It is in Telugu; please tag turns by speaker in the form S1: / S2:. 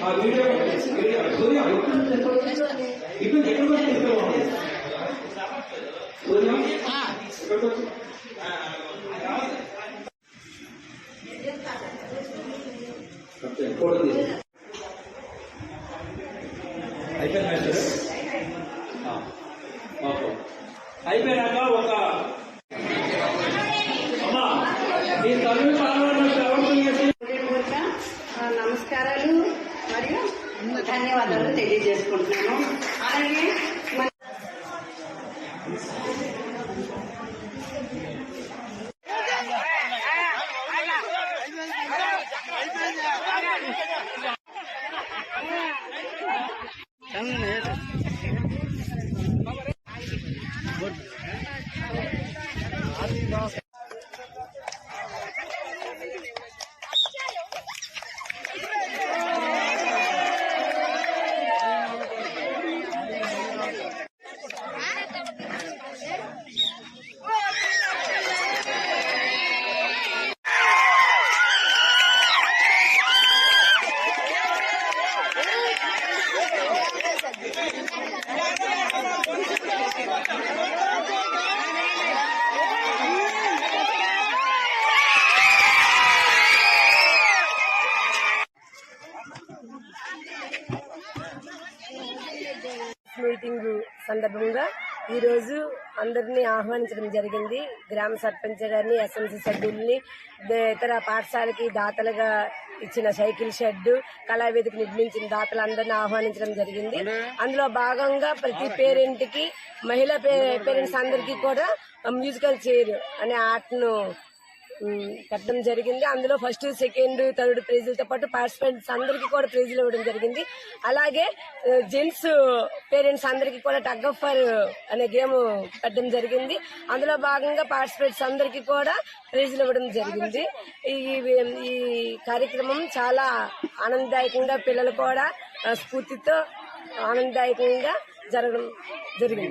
S1: ఆ వీడియో వీడియో ఎక్కడ ఇక్కడ ఎక్కడికి వచ్చి తీసుకోవాలి సూర్యం ఎక్కడికి అయిపోయినాక ఒక
S2: ధన్యవాదాలు తెలియజేసుకుంటున్నాను అలాగే మన మీటింగ్ సందర్భంగా ఈ రోజు అందరినీ ఆహ్వానించడం జరిగింది. గ్రామ సర్పంచ్ గారిని ఎస్ఎంసీ సభ్యుల్ని ఇతర పాఠశాలకి దాతలుగా ఇచ్చిన సైకిల్ షెడ్ కళావేదిక నిర్మించిన దాతలందరినీ ఆహ్వానించడం జరిగింది. అందులో భాగంగా ప్రతి పేరెంట్కి మహిళా పేరెంట్స్ అందరికీ కూడా మ్యూజికల్ చైర్ అనే ఆటను పెట్టడం జరిగింది. అందులో ఫస్ట్ సెకండ్ థర్డ్ ప్రైజులతో పాటు పార్టిసిపెంట్స్ అందరికీ కూడా ప్రైజులు ఇవ్వడం జరిగింది. అలాగే జెంట్స్ పేరెంట్స్ అందరికీ కూడా టగ్ ఆఫ్ ఫర్ అనే గేమ్ పెట్టడం జరిగింది. అందులో భాగంగా పార్టిసిపేట్స్ అందరికీ కూడా ప్రైజులు ఇవ్వడం జరిగింది. ఈ ఈ కార్యక్రమం చాలా ఆనందదాయకంగా పిల్లలు కూడా స్ఫూర్తితో ఆనందదాయకంగా జరగడం జరిగింది.